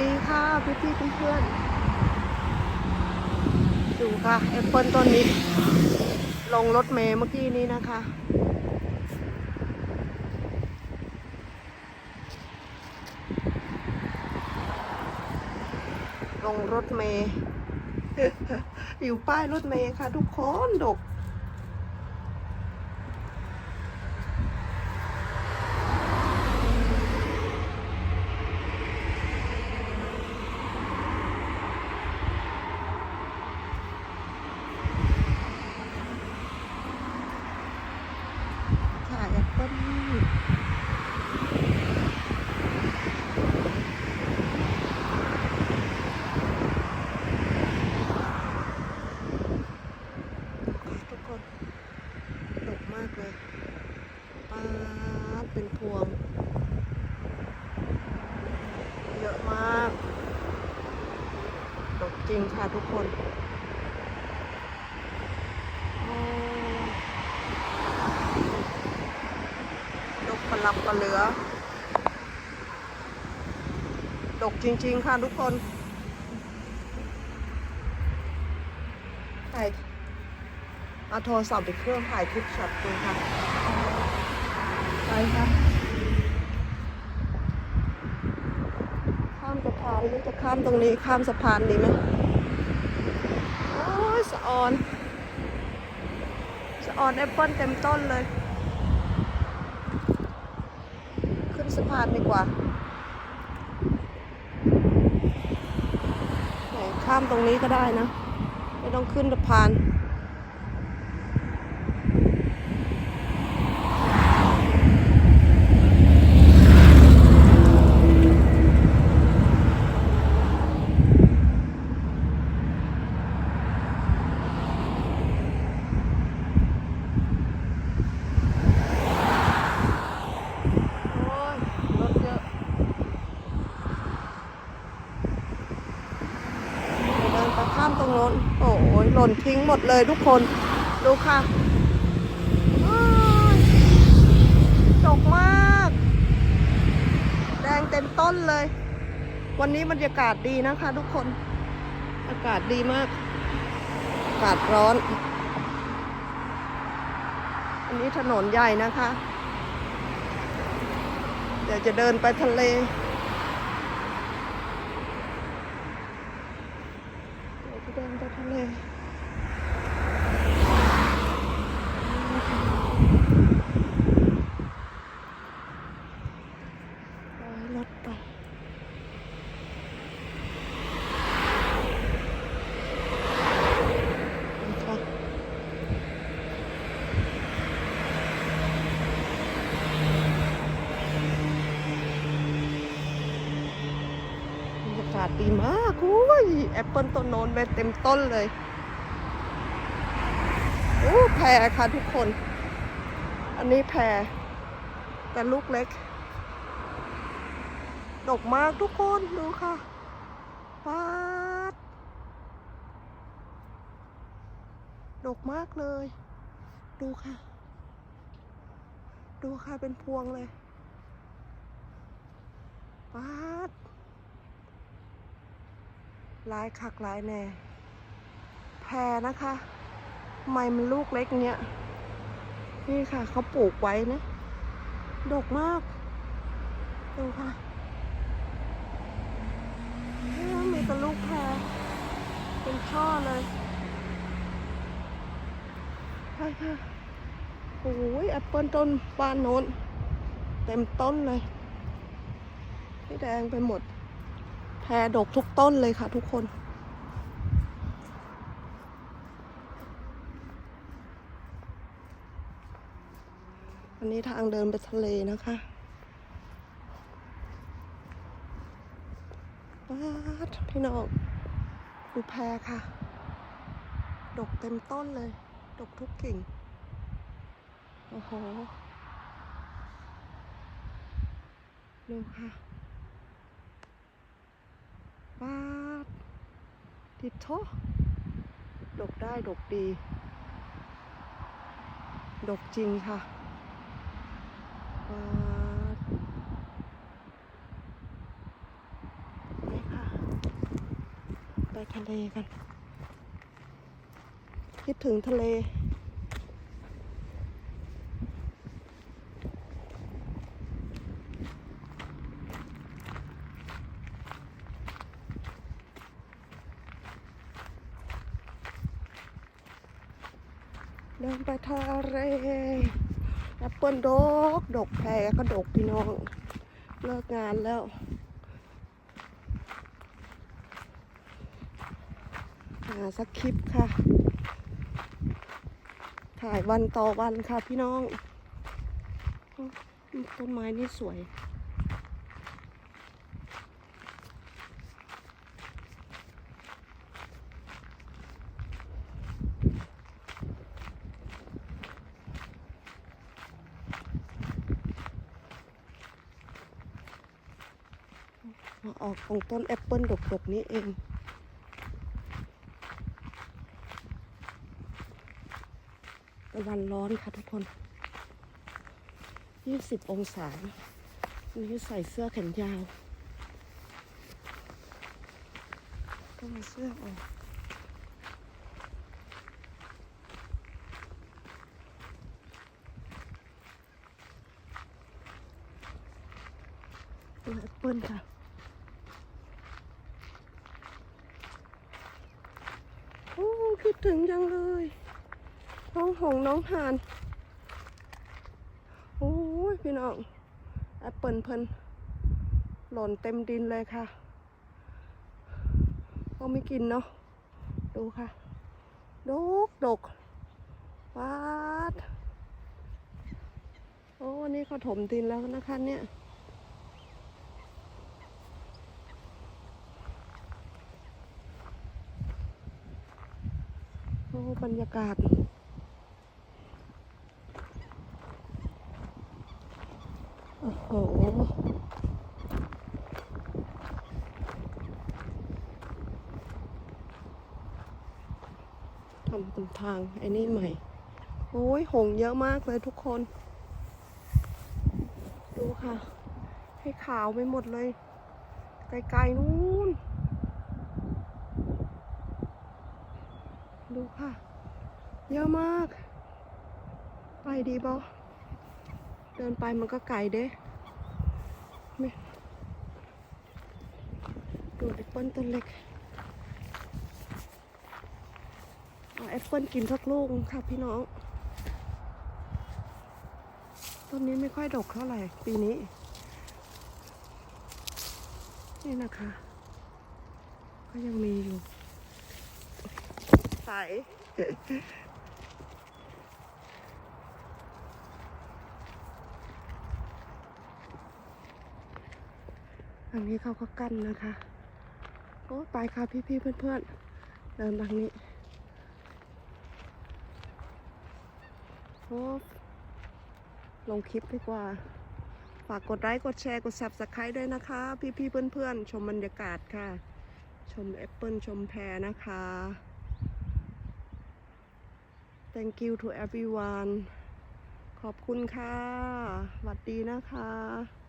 ดีค่ะพี่พี่เพื่อนๆดูค่ะแอปเปิลต้นนี้ ลงรถเมย์เมื่อกี้นี้นะคะ ลงรถเมย์อยู่ป้ายรถเมย์ค่ะทุกคนดก ค่ะแอปเปิ้ลทุกคนดกมากเลยป้าดเป็นพวง เยอะมากดกจริงค่ะ ทุกคนโอ้ดกประลับประเหลือ ดกจริง ๆ ค่ะทุกคนถ่ายเอาโทรศัพท์ไปเครื่องถ่ายคลิปช็อตดูค่ะ ไปค่ะข้ามสะพานหรือจะข้ามตรงนี้ข้ามสะพานดีไหมโอ้ยสะ ออนสะออนแอปเปิลเต็มต้นเลย ขึ้นสะพานดีกว่าข้ามตรงนี้ก็ได้นะ ไม่ต้องขึ้นสะพาน โอ้ย รถเยอะ เดินไปข้ามตรงโน้น โอ้ยหล่ นทิ้งหมดเลยทุกคน ดูค่ะอ้ายดกมาก แดงเต็มต้นเลย วันนี้บรรยากาศดีนะคะทุกคน อากาศดีมาก อากาศร้อน อันนี้ถนนใหญ่นะคะ เดี๋ยวจะเดินไปทะเลเดี๋ยวจะเดินไปทะเล อุ้ยแอปเปิลต้นโน้นไปเต็มต้นเลยโอ้แพรค่ะทุกคน อันนี้แพรแต่ลูกเล็ก ดกมากทุกคนดูค่ะปาดดกมากเลย ดูค่ะ ดูค่ะเป็นพวงเลยปาด ลายคักลายแน่แพรนะคะไม้มันลูกเล็กเนี้ย นี่ค่ะเขาปลูกไว้นะ ดกมากดูค่ะนี่มีแต่ลูกแพรเป็นช่อเลยใช่ค่ะโอ้ยแอปเปิลต้นบ้านโน้น เต็มต้นเลย นี่แดงไปหมด แพรดกทุกต้นเลยค่ะทุกคน อันนี้ทางเดินไปทะเลนะคะว้าพี่น้องดูแพรค่ะ ดกเต็มต้นเลย ดกทุกกิ่ง โอ้โห ดูค่ะ ว้าดติดโทดกได้ดกดี ดกจริงค่ะปาดนี่ค่ะ ไปทะเลกัน คิดถึงทะเล เดินไปทะเลแอปเปิลดก ดกแพรก็ดกพี่น้อง เลิกงานแล้ว หาสักคลิปค่ะ ถ่ายวันต่อวันค่ะพี่น้อง ต้นไม้นี่สวย ออกของต้นแอปเปิลดกๆนี้เองต่วันร้อนค่ะทุกคน20องศานี่ใส่เสื้อแขนยาวต้องเอาเสื้อออกตัวแอปเปิลค่ะ โอ้คิดถึงจังเลย น้องหงน้องหานโอ้ยพี่น้องแอปเปิลเพิ่นหล่นเต็มดินเลยค่ะก็ไม่กินเนาะดูค่ะดกดกวาดโอ้นนี้เขาถมดินแล้วนะคะเนี่ย บรรยากาศ โอ้โห ทำเป็นทางไอ้นี่ใหม่ โอ้ย หงเยอะมากเลยทุกคน ดูค่ะ ให้ขาวไปหมดเลย ไกลๆนู้น ดูค่ะ เยอะมาก ไปดีบอเดินไปมันก็ไกลเด้ดูแอปเปิลต้นเล็กเอาแอปเปิลกินสักลูกค่ะพี่น้อง ต้นนี้ไม่ค่อยดกเท่าไหร่ ปีนี้ นี่นะคะ ก็ยังมีอยู่ ใส อันนี้เขาก็กั้นนะคะโอ้ไปค่ะพี่ๆเพื่อนๆ เดินทางนี้โอ้ลงคลิปดีกว่า ฝากกดไลค์กดแชร์กด subscribe ด้วยนะคะ พี่ๆเพื่อนๆ ชมบรรยากาศค่ะ ชมแอปเปิลชมแพรนะคะ thank you to everyone ขอบคุณค่ะสวัสดีนะคะ